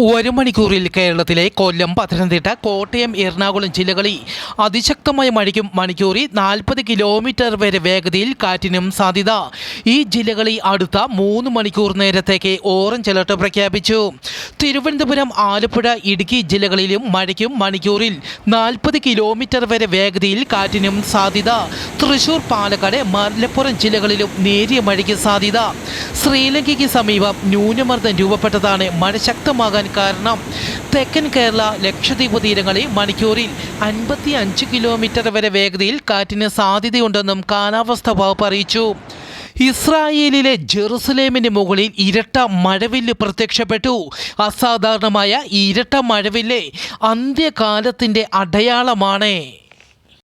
ഒരു മണിക്കൂറിൽ കേരളത്തിലെ കൊല്ലം പത്തനംതിട്ട കോട്ടയം എറണാകുളം ജില്ലകളിൽ അതിശക്തമായ മഴയ്ക്കും മണിക്കൂറിൽ നാൽപ്പത് കിലോമീറ്റർ വരെ വേഗതയിൽ കാറ്റിനും സാധ്യത. ഈ ജില്ലകളിൽ അടുത്ത മൂന്ന് മണിക്കൂർ നേരത്തേക്ക് ഓറഞ്ച് അലർട്ട് പ്രഖ്യാപിച്ചു. തിരുവനന്തപുരം ആലപ്പുഴ ഇടുക്കി ജില്ലകളിലും മഴയ്ക്കും മണിക്കൂറിൽ നാൽപ്പത് കിലോമീറ്റർ വരെ വേഗതയിൽ കാറ്റിനും സാധ്യത. തൃശൂർ പാലക്കാട് മലപ്പുറം ജില്ലകളിലും നേരിയ മഴയ്ക്ക് സാധ്യത. ശ്രീലങ്കയ്ക്ക് സമീപം ന്യൂനമർദ്ദം രൂപപ്പെട്ടതാണ് മഴ ശക്തമാകാൻ കാരണം തെക്കൻ കേരള ലക്ഷദ്വീപ് തീരങ്ങളിൽ മണിക്കൂറിൽ അൻപത്തി അഞ്ച് കിലോമീറ്റർ വരെ വേഗതയിൽ കാറ്റിന് സാധ്യതയുണ്ടെന്നും കാലാവസ്ഥാ വകുപ്പ് അറിയിച്ചു. ഇസ്രായേലിലെ ജെറുസലേമിന് മുകളിൽ ഇരട്ട മഴവില്ല് പ്രത്യക്ഷപ്പെട്ടു. അസാധാരണമായ ഇരട്ട മഴവില്ല് അന്ത്യകാലത്തിന്റെ അടയാളമാണ്.